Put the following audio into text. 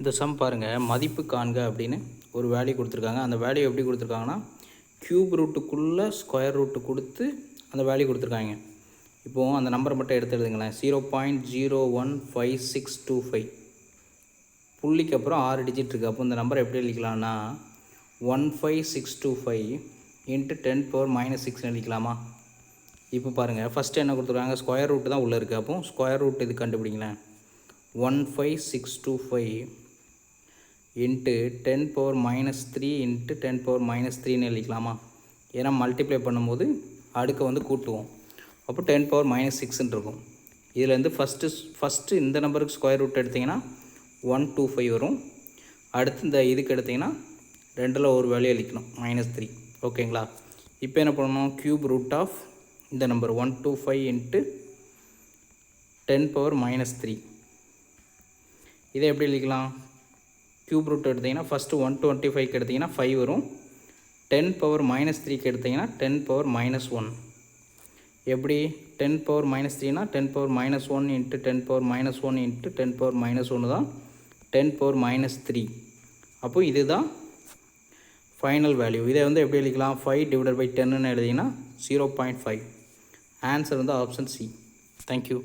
இந்த சம் பாருங்கள் மதிப்பு காண்க அப்படின்னு ஒரு வேல்யூ கொடுத்துருக்காங்க. அந்த வேல்யூ எப்படி கொடுத்துருக்காங்கன்னா க்யூப் ரூட்டுக்குள்ளே ஸ்கொயர் ரூட்டு கொடுத்து அந்த வேல்யூ கொடுத்துருக்காங்க. இப்போது அந்த நம்பரை மட்டும் எடுத்து எழுதுங்களேன். Zero point zero one five six two five புள்ளிக்கு அப்புறம் ஆறு டிஜிட் இருக்குது அப்போ இந்த நம்பர் எப்படி எழுதிக்கலாம்னா one five six two five into ten power minus six எழுதிக்கலாமா? இப்போ பாருங்கள் ஃபஸ்ட்டு என்ன கொடுத்துருக்காங்க? ஸ்கொயர் ரூட்டு தான் உள்ளே இருக்குது அப்போ ஸ்கொயர் ரூட் இது கண்டுபிடிங்களேன்? One five six two five into ten power minus three into ten power minus த்ரீன்னு எழுதிக்கலாமா? ஏன்னா மல்டிப்ளை பண்ணும்போது அடுக்கை வந்து கூட்டுவோம். அப்போ டென் பவர் மைனஸ் சிக்ஸ்ன்னு இருக்கும். இதுலேருந்து ஃபஸ்ட்டு ஃபஸ்ட்டு இந்த நம்பருக்கு ஸ்கொயர் ரூட் எடுத்திங்கன்னா ஒன் டூ ஃபைவ் வரும். அடுத்து இந்த இதுக்கு எடுத்திங்கன்னா ரெண்டில் ஒரு வேலையை அளிக்கணும் மைனஸ் த்ரீ ஓகேங்களா? இப்போ என்ன பண்ணணும்? க்யூப் ரூட் ஆஃப் இந்த number one two five into ten power minus three இதை எப்படி எழுதிக்கலாம்? க்யூப் ரூட் எடுத்திங்கன்னா ஃபஸ்ட்டு ஒன் டுவெண்ட்டி ஃபைவ்க்கு எடுத்திங்கன்னா ஃபைவ் வரும். டென் பவர் மைனஸ் த்ரீக்கு எடுத்திங்கன்னா டென் பவர் மைனஸ் ஒன் எப்படி? Ten power minus த்ரீனா ten power minus one into ten power minus one into ten power minus ஒன்று தான் டென் பவர் மைனஸ் த்ரீ அப்போ இதுதான் ஃபைனல் வேல்யூ இதை வந்து எப்படி எழுதிக்கலாம்? ஃபைவ் டிவைடட் பை டென்னு எழுதிங்கன்னா ஜீரோ பாயிண்ட் ஃபைவ் ஆன்சர் வந்து ஆப்ஷன் சி தேங்க்யூ